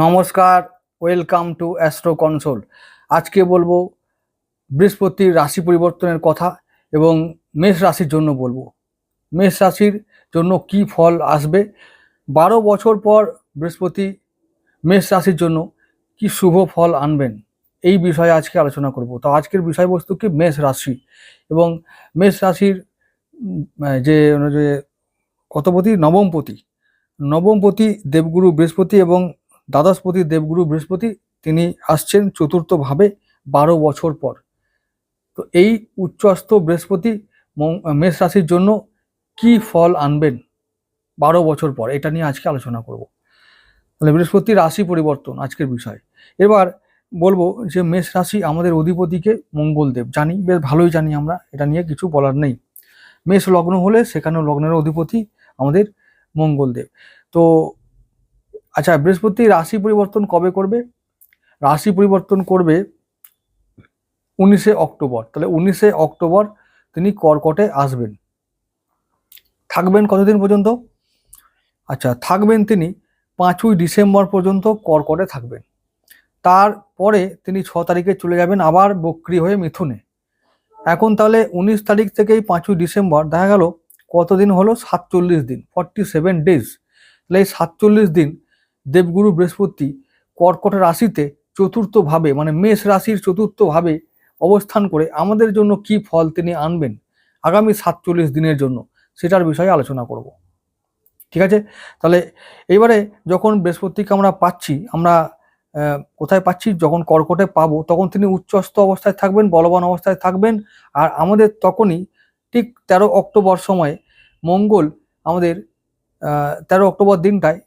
নমস্কার, welcome to astro console. আজকে বলব বৃহস্পতির রাশি পরিবর্তনের কথা এবং মেষ রাশির জন্য বলব। মেষ রাশির জন্য কি ফল আসবে? বারো বছর পর বৃহস্পতি মেষ রাশির জন্য কি শুভ ফল আনবেন? এই বিষয়ে আজকে আলোচনা করব। তো আজকের বিষয়বস্তু কি? মেষ রাশি এবং মেষ রাশির যে যে কতপতি নবমপতি নবমপতি দেবগুরু বৃহস্পতি এবং দ্বাদশপতি দেবগুরু বৃহস্পতি তিনি আসছেন চতুর্থভাবে বারো বছর পর। তো এই উচ্চস্থ বৃহস্পতি মেষ রাশির জন্য কি ফল আনবেন বারো বছর পর? এটা নিয়ে আজকে আলোচনা করব। তাহলে বৃহস্পতি রাশি পরিবর্তন আজকের বিষয়। এবার বলব যে মেষ রাশি আমাদের অধিপতিকে মঙ্গলদেব। জানি, বেশ ভালোই জানি আমরা, এটা নিয়ে কিছু বলার নেই। মেষ লগ্ন হলে সেখানেও লগ্নের অধিপতি আমাদের মঙ্গলদেব। তো আচ্ছা বৃহস্পতি রাশি পরিবর্তন কবে করবে? রাশি পরিবর্তন করবে উনিশে অক্টোবর। তাহলে উনিশে অক্টোবর তিনি কর্কটে আসবেন। থাকবেন কতদিন পর্যন্ত? আচ্ছা থাকবেন তিনি পাঁচই ডিসেম্বর পর্যন্ত কর্কটে থাকবেন। তারপরে তিনি ছ তারিখে চলে যাবেন আবার বক্রি হয়ে মিথুনে। এখন তাহলে উনিশ তারিখ থেকেই পাঁচই ডিসেম্বর, দেখা গেল কতদিন হলো? সাতচল্লিশ দিন ফর্টি সেভেন ডেজ তাহলে এই সাতচল্লিশ দিন দেবগুরু বৃহস্পতি কর্কট রাশিতে চতুর্থভাবে মানে মেষ রাশির চতুর্থভাবে অবস্থান করে আমাদের জন্য কি ফল তিনি আনবেন আগামী সাতচল্লিশ দিনের জন্য সেটার বিষয়ে আলোচনা করব। ঠিক আছে? তাহলে এবারে যখন বৃহস্পতিকে আমরা পাচ্ছি, আমরা কোথায় পাচ্ছি? যখন কর্কটে পাবো, তখন তিনি উচ্চস্থ অবস্থায় থাকবেন, বলবান অবস্থায় থাকবেন। আর আমাদের তখনই ঠিক তেরো অক্টোবর সময়ে মঙ্গল আমাদের তেরো অক্টোবর দিনটায়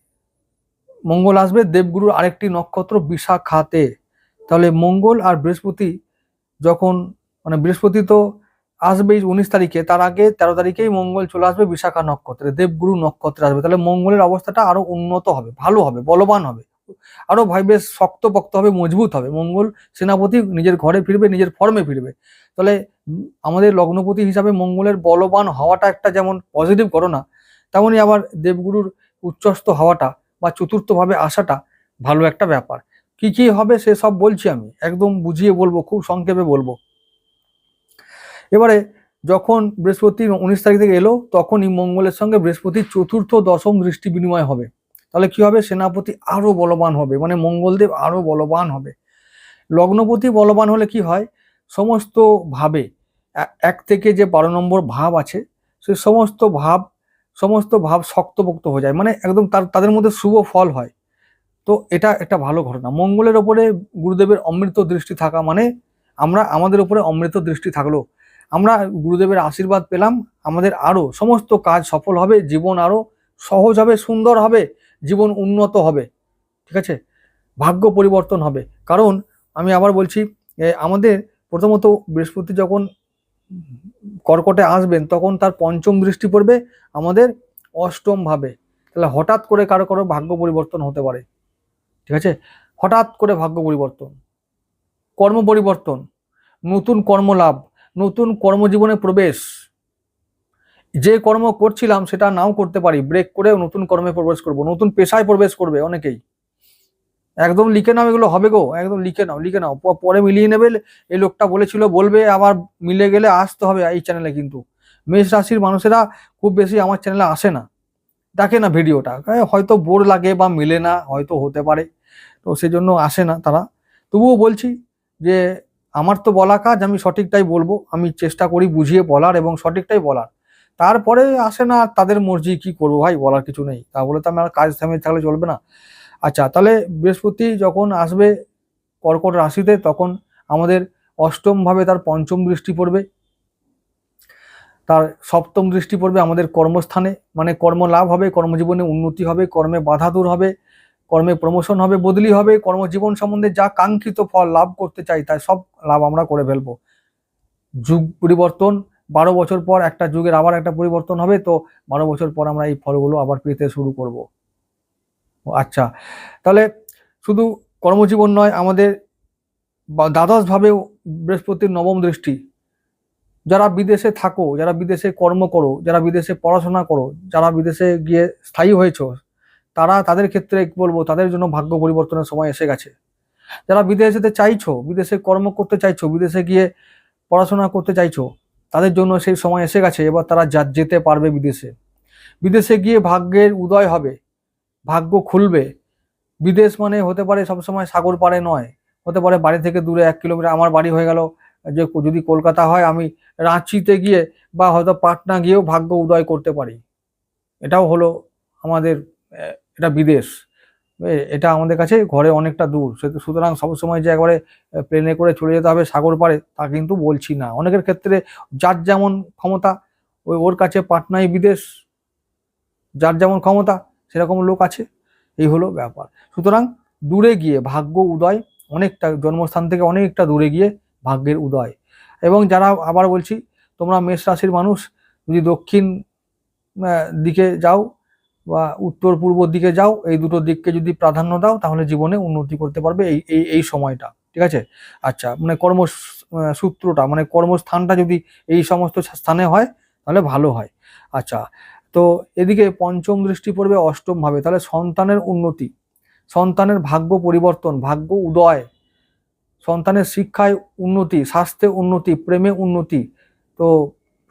মঙ্গল আসবে, দেবগুরুর আরেকটি নক্ষত্র বিশাখাতে। তাহলে মঙ্গল আর বৃহস্পতি যখন মানে বৃহস্পতি তো আসবেই উনিশ তারিখে, তার আগে তেরো তারিখেই মঙ্গল চলে আসবে বিশাখা নক্ষত্রে, দেবগুরু নক্ষত্রে আসবে। তাহলে মঙ্গলের অবস্থাটা আরও উন্নত হবে, ভালো হবে, বলবান হবে। আরও ভাই বেশ শক্তপোক্ত হবে, মজবুত হবে। মঙ্গল সেনাপতি নিজের ঘরে ফিরবে, নিজের ফর্মে ফিরবে। তাহলে আমাদের লগ্নপতি হিসাবে মঙ্গলের বলবান হওয়াটা একটা যেমন পজিটিভ ঘটনা তেমনই আবার দেবগুরুর উচ্চস্থ হওয়াটা বা চতুর্থভাবে আসাটা ভালো একটা ব্যাপার। কি কি হবে সে সব বলছি আমি, একদম বুঝিয়ে বলব, খুব সংক্ষেপে বলব। এবারে যখন বৃহস্পতি উনিশ তারিখ থেকে এলো, তখনই মঙ্গলের সঙ্গে বৃহস্পতির চতুর্থ, দশম দৃষ্টি বিনিময় হবে। তাহলে কি হবে? সেনাপতি আরও বলবান হবে মানে মঙ্গলদেব আরও বলবান হবে। লগ্নপতি বলবান হলে কি হয়? সমস্ত ভাবে এক থেকে যে বারো নম্বর ভাব আছে, সে সমস্ত ভাব সমস্ত ভাব শক্তপোক্ত হয়ে যায়। মানে একদম তার, তাদের মধ্যে শুভ ফল হয়। তো এটা একটা ভালো ঘটনা। মঙ্গলের ওপরে গুরুদেবের অমৃত দৃষ্টি থাকা মানে আমরা, আমাদের উপরে অমৃত দৃষ্টি থাকল। আমরা গুরুদেবের আশীর্বাদ পেলাম। আমাদের আরও সমস্ত কাজ সফল হবে। জীবন আরও সহজ হবে, সুন্দর হবে। জীবন উন্নত হবে। ঠিক আছে? ভাগ্য পরিবর্তন হবে। কারণ আমি আবার বলছি আমাদের প্রথমত বৃহস্পতি যখন কর্কটে আসবেন, তখন তার পঞ্চম দৃষ্টি পড়বে আমাদের অষ্টম ভাবে। তাহলে হঠাৎ করে কারও কারও ভাগ্য পরিবর্তন হতে পারে। ঠিক আছে? হঠাৎ করে ভাগ্য পরিবর্তন, কর্ম পরিবর্তন, নতুন কর্মলাভ নতুন কর্মজীবনে প্রবেশ। যে কর্ম করছিলাম সেটা নাও করতে পারি ব্রেক করে নতুন কর্মে প্রবেশ করব, নতুন পেশায় প্রবেশ করবে অনেকেই। একদম লিখে নাও, এগুলো হবে গো, একদম লিখে নাও লিখে নাও। পরে মিলিয়ে নেবে, এই লোকটা বলেছিল, বলবে, আবার মিলে গেলে আসতে হবে এই চ্যানেলে কিন্তু। মেষ রাশির মানুষেরা খুব বেশি আমার চ্যানেলে আসে না। দেখে না ভিডিওটা হয়তো বোর লাগে বা মিলে না, হয়তো হতে পারে। তো সেজন্য আসে না তারা। তবুও বলছি যে, আমার তো বলা কাজ, আমি সঠিকটাই বলব। আমি চেষ্টা করি বুঝিয়ে বলার এবং সঠিকটাই বলার। তারপরে আসে না তাদের মর্জি কি করব ভাই, বলার কিছু নেই। তা বলে তো আমার কাজ থেমে থাকলে চলবে না। আচ্ছা তাহলে বৃহস্পতি যখন আসবে কর্কট রাশিতে, তখন আমাদের অষ্টম ভাবে তার পঞ্চম দৃষ্টি পড়বে। তার সপ্তম দৃষ্টি পড়বে আমাদের কর্মস্থানে মানে কর্ম লাভ হবে, কর্মজীবনে উন্নতি হবে, কর্মে বাধা দূর হবে, কর্মে প্রমোশন হবে, বদলি হবে, কর্মজীবন সম্বন্ধে যা কাঙ্ক্ষিত ফল লাভ করতে চাই, তাই সব লাভ আমরা করে ফেলব। যুগ পরিবর্তন, বারো বছর পর একটা যুগের আবার একটা পরিবর্তন হবে, তো বারো বছর পর আমরা এই ফলগুলো আবার পেতে শুরু করব। আচ্ছা। তাহলে শুধু কর্মজীবন নয়, আমাদের দ্বাদশভাবেও বৃহস্পতির নবম দৃষ্টি। যারা বিদেশে থাকো, যারা বিদেশে কর্ম করো, যারা বিদেশে পড়াশোনা করো, যারা বিদেশে গিয়ে স্থায়ী হয়েছো, তারা তাদের ক্ষেত্রে বলব, তাদের জন্য ভাগ্য পরিবর্তনের সময় এসে গেছে। যারা বিদেশে যেতে চাইছো, বিদেশে কর্ম করতে চাইছো, বিদেশে গিয়ে পড়াশোনা করতে চাইছো, তাদের জন্য সেই সময় এসে গেছে, এবার তারা যা- যেতে পারবে বিদেশে। বিদেশে গিয়ে ভাগ্যের উদয় হবে। ভাগ্য খুলবে। বিদেশ মানে হতে পারে সবসময় সাগর পাড়ে নয়। হতে পারে বাড়ি থেকে দূরে এক কিলোমিটার, আমার বাড়ি হয়ে গেল। যে যদি কলকাতা হয়, আমি রাঁচিতে গিয়ে বা হয়তো পাটনা গিয়েও ভাগ্য উদয় করতে পারি। এটাও হলো আমাদের এটা বিদেশ। এটা আমাদের কাছে ঘরে অনেকটা দূর। সে- সুতরাং সবসময় যে একবারে প্লেনে করে চলে যেতে হবে সাগর পাড়ে, তা কিন্তু বলছি না। অনেকের ক্ষেত্রে যার যেমন ক্ষমতা, ওই ওর কাছে পাটনাই বিদেশ। যার যেমন ক্ষমতা সেরকম লোক আছে। এই হলো ব্যাপার। সুতরাং দূরে গিয়ে ভাগ্য উদয়, অনেকটা জন্মস্থান থেকে অনেকটা দূরে গিয়ে ভাগ্যের উদয়। এবং যারা আবার বলছি, তোমরা মেষ রাশির মানুষ, যদি দক্ষিণ দিকে যাও বা উত্তর পূর্ব দিকে যাও, এই দুটো দিককে যদি প্রাধান্য দাও, তাহলে জীবনে উন্নতি করতে পারবে এই এই এই সময়টা। ঠিক আছে? আচ্ছা মানে কর্ম সূত্রটা মানে কর্মস্থানটা যদি এই সমস্ত স্থানে হয়, তাহলে ভালো হয়। আচ্ছা তো এদিকে পঞ্চম দৃষ্টি পড়বে অষ্টম ভাবে। তাহলে সন্তানের উন্নতি, সন্তানের ভাগ্য পরিবর্তন, ভাগ্য উদয়, সন্তানের শিক্ষায় উন্নতি, স্বাস্থ্যে উন্নতি, প্রেমে উন্নতি। তো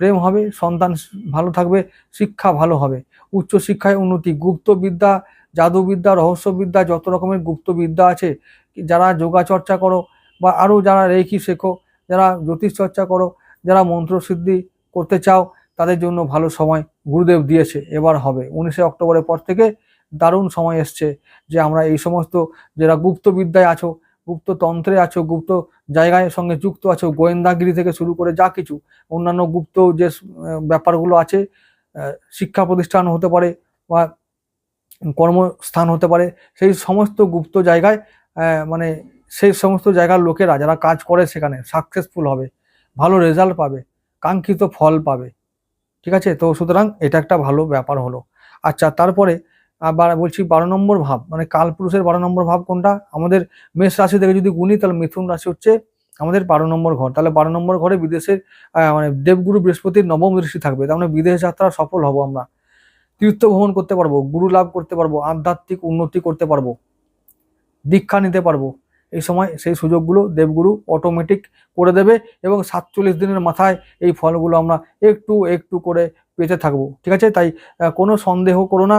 প্রেম হবে, সন্তান ভালো থাকবে, শিক্ষা ভালো হবে। উচ্চ শিক্ষায় উন্নতি, গুপ্ত বিদ্যা, জাদুবিদ্যা, রহস্যবিদ্যা, যত রকমের গুপ্ত বিদ্যা আছে, যারা যোগা চর্চা করো বা আরও যারা রেখি শেখো, যারা জ্যোতিষ চর্চা করো, যারা মন্ত্রসিদ্ধি করতে চাও তাদের জন্য ভালো সময় গুরুদেব দিয়েছে, এবার হবে। উনিশে অক্টোবরের পর থেকে দারুণ সময় এসছে যে আমরা এই সমস্ত যারা গুপ্ত বিদ্যায় আছো, গুপ্ত তন্ত্রে আছো, গুপ্ত জায়গায় সঙ্গে যুক্ত আছো, গোয়েন্দাগিরি থেকে শুরু করে যা কিছু, অন্যান্য গুপ্ত যে ব্যাপারগুলো আছে শিক্ষা প্রতিষ্ঠান হতে পারে বা কর্মস্থান হতে পারে, সেই সমস্ত গুপ্ত জায়গায় মানে সেই সমস্ত জায়গার লোকেরা যারা কাজ করে সেখানে সাকসেসফুল হবে, ভালো রেজাল্ট পাবে, কাঙ্ক্ষিত ফল পাবে। ঠিক আছে? তো সুতরাং এটা একটা ভালো ব্যাপার হলো। আচ্ছা তারপরে আবার বলছি বারো নম্বর ভাব মানে কালপুরুষের বারো নম্বর ভাব কোনটা? আমাদের মেষ রাশি থেকে যদি গুনি, তাহলে মিথুন রাশি হচ্ছে আমাদের বারো নম্বর ঘর। তাহলে বারো নম্বর ঘরে বিদেশের মানে দেবগুরু বৃহস্পতির নবম দৃষ্টি থাকবে। তার মানে বিদেশ যাত্রা সফল হব আমরা। তীর্থ ভ্রমণ করতে পারব, গুরু লাভ করতে পারব, আধ্যাত্মিক উন্নতি করতে পারব, দীক্ষা নিতে পারব। এই সময় সেই সুযোগগুলো দেবগুরু অটোমেটিক করে দেবে এবং সাতচল্লিশ দিনের মাথায় এই ফলগুলো আমরা একটু একটু করে পেতে থাকব। ঠিক আছে? তাই কোনো সন্দেহ করো না,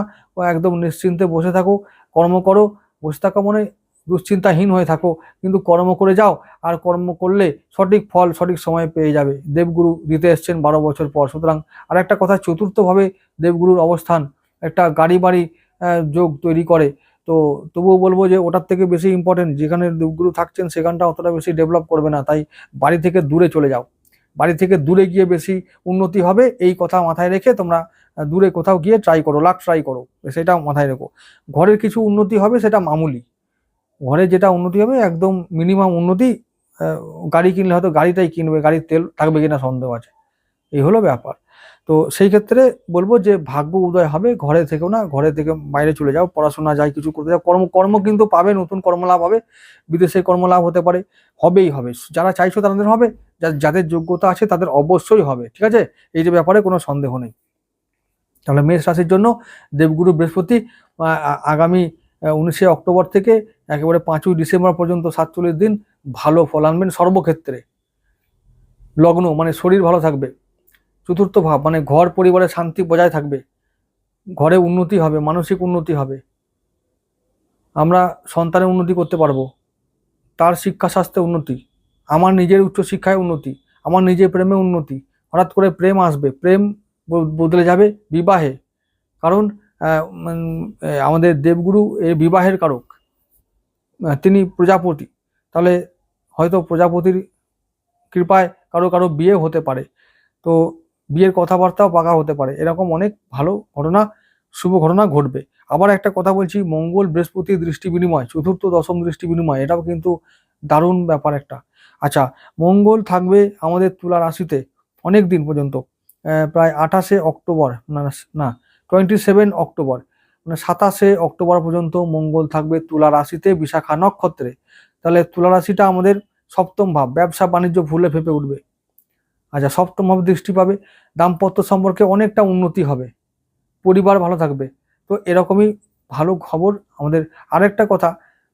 একদম নিশ্চিন্তে বসে থাকো, কর্ম করো, বসে থাকা মানে দুশ্চিন্তাহীন হয়ে থাকো, কিন্তু কর্ম করে যাও, আর কর্ম করলে সঠিক ফল সঠিক সময়ে পেয়ে যাবে। দেবগুরু দিতে এসছেন বারো বছর পর। সুতরাং আর একটা কথা, চতুর্থভাবে দেবগুরুর অবস্থান, একটা গাড়ি বাড়ি যোগ তৈরি করে। তো তবুও বলব যে ওটার থেকে বেশি ইম্পর্টেন্ট যেখানে দেবগুরু থাকছেন সেখানটা অতটা বেশি ডেভেলপ করবে না। তাই বাড়ি থেকে দূরে চলে যাও। বাড়ি থেকে দূরে গিয়ে বেশি উন্নতি হবে এই কথা মাথায় রেখে তোমরা দূরে কোথাও গিয়ে ট্রাই করো লাখ ট্রাই করো। সেটা মাথায় রেখো। ঘরের কিছু উন্নতি হবে সেটা মামুলি। ঘরে যেটা উন্নতি হবে একদম মিনিমাম উন্নতি গাড়ি কিনলে হয়তো গাড়িটাই কিনবে, গাড়ির তেল থাকবে কিনা সন্দেহ আছে। এই হলো ব্যাপার। তো সেই ক্ষেত্রে বলব যে ভাগ্য উদয় হবে, ঘরে থেকেও না, ঘরে থেকে বাইরে চলে যাও, পড়াশোনা যাই কিছু করতে যাও, কর্ম কর্ম কিন্তু পাবে, নতুন কর্মলাভ হবে, বিদেশে কর্মলাভ হতে পারে, হবেই হবে। যারা চাইছো তাদের হবে যাদের যোগ্যতা আছে তাদের অবশ্যই হবে, ঠিক আছে? এই যে ব্যাপারে কোনো সন্দেহ নেই। তাহলে মেষ রাশির জন্য দেবগুরু বৃহস্পতি আগামী উনিশে অক্টোবর থেকে একেবারে পাঁচই ডিসেম্বর পর্যন্ত সাতচল্লিশ দিন ভালো ফল আনবেন সর্বক্ষেত্রে। লগ্ন মানে শরীর ভালো থাকবে। চতুর্থ ভাব মানে ঘর পরিবারে শান্তি বজায় থাকবে। ঘরে উন্নতি হবে, মানসিক উন্নতি হবে। আমরা সন্তানের উন্নতি করতে পারব। তার শিক্ষা স্বাস্থ্যে উন্নতি। আমার নিজের উচ্চশিক্ষায় উন্নতি। আমার নিজের প্রেমে উন্নতি। হঠাৎ করে প্রেম আসবে। প্রেম বদলে যাবে বিবাহে। কারণ আমাদের দেবগুরু এ বিবাহের কারক। তিনি প্রজাপতি। তাহলে হয়তো প্রজাপতির কৃপায় কারও কারও বিয়ে হতে পারে। তো বিয়ের কথাবার্তাও পাকা হতে পারে। এরকম অনেক ভালো ঘটনা, শুভ ঘটনা ঘটবে। আবার একটা কথা বলছি, মঙ্গল বৃহস্পতির দৃষ্টি বিনিময়, চতুর্থ, দশম দৃষ্টি বিনিময়, এটাও কিন্তু দারুণ ব্যাপার একটা। আচ্ছা মঙ্গল থাকবে আমাদের তুলা রাশিতে অনেক দিন পর্যন্ত প্রায় আঠাশে অক্টোবর, না না টোয়েন্টি সেভেন অক্টোবর মানে সাতাশে অক্টোবর পর্যন্ত মঙ্গল থাকবে তুলা রাশিতে বিশাখা নক্ষত্রে। তাহলে তুলা রাশিটা আমাদের সপ্তম ভাব, ব্যবসা, বাণিজ্য ভুলে ফেপে উঠবে। আচ্ছা সপ্তম ভাব দৃষ্টি পাবে। দাম্পত্য সম্পর্কে অনেকটা উন্নতি হবে। পরিবার ভালো থাকবে। তো এরকমই ভালো খবর আমাদের। আরেকটা কথা,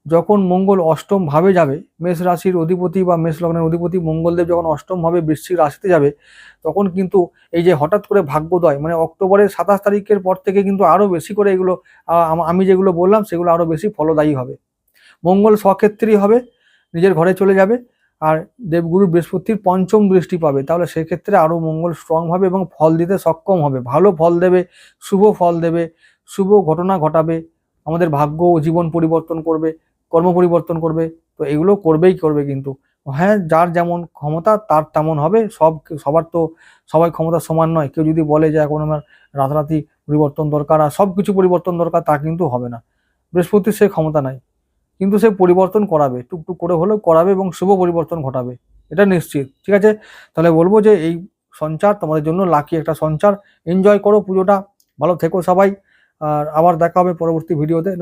যখন মঙ্গল অষ্টম ভাবে যাবে, মেষ রাশির অধিপতি বা মেষ লগ্নের অধিপতি মঙ্গলদেব যখন অষ্টম ভাবে বৃশ্চিক রাশিতে যাবে, তখন কিন্তু এই যে হঠাৎ করে ভাগ্যোদয় মানে অক্টোবরের সাতাশ তারিখের পর থেকে কিন্তু আরও বেশি করে এগুলো আমি যেগুলো বললাম, সেগুলো আরও বেশি ফলদায়ী হবে। মঙ্গল স্বক্ষেত্রেই হবে, নিজের ঘরে চলে যাবে। আর দেবগুরু বৃহস্পতির পঞ্চম দৃষ্টি পাবে, তাহলে সেক্ষেত্রে আরও মঙ্গল স্ট্রং হবে এবং ফল দিতে সক্ষম হবে। ভালো ফল দেবে, শুভ ফল দেবে, শুভ ঘটনা ঘটাবে, আমাদের ভাগ্য ও জীবন পরিবর্তন করবে, কর্ম পরিবর্তন করবে, তো এগুলো করবেই করবে কিন্তু। হ্যাঁ যার যেমন ক্ষমতা, তার তেমন হবে, সব সবার তো সবাই ক্ষমতা সমান নয়। কেউ যদি বলে যে এখন আমার রাতারাতি পরিবর্তন দরকার আর সব কিছু পরিবর্তন দরকার, তা কিন্তু হবে না। বৃহস্পতির সে ক্ষমতা নাই। কিন্তু সে পরিবর্তন করাবে, টুকটুক করে হলেও করাবে এবং শুভ পরিবর্তন ঘটাবে, এটা নিশ্চিত, ঠিক আছে? তাহলে বলব যে এই সঞ্চার তোমাদের জন্য লাকি একটা সঞ্চার এনজয় করো পুজোটা, ভালো থেকো সবাই, আর আবার দেখা হবে পরবর্তী ভিডিওতে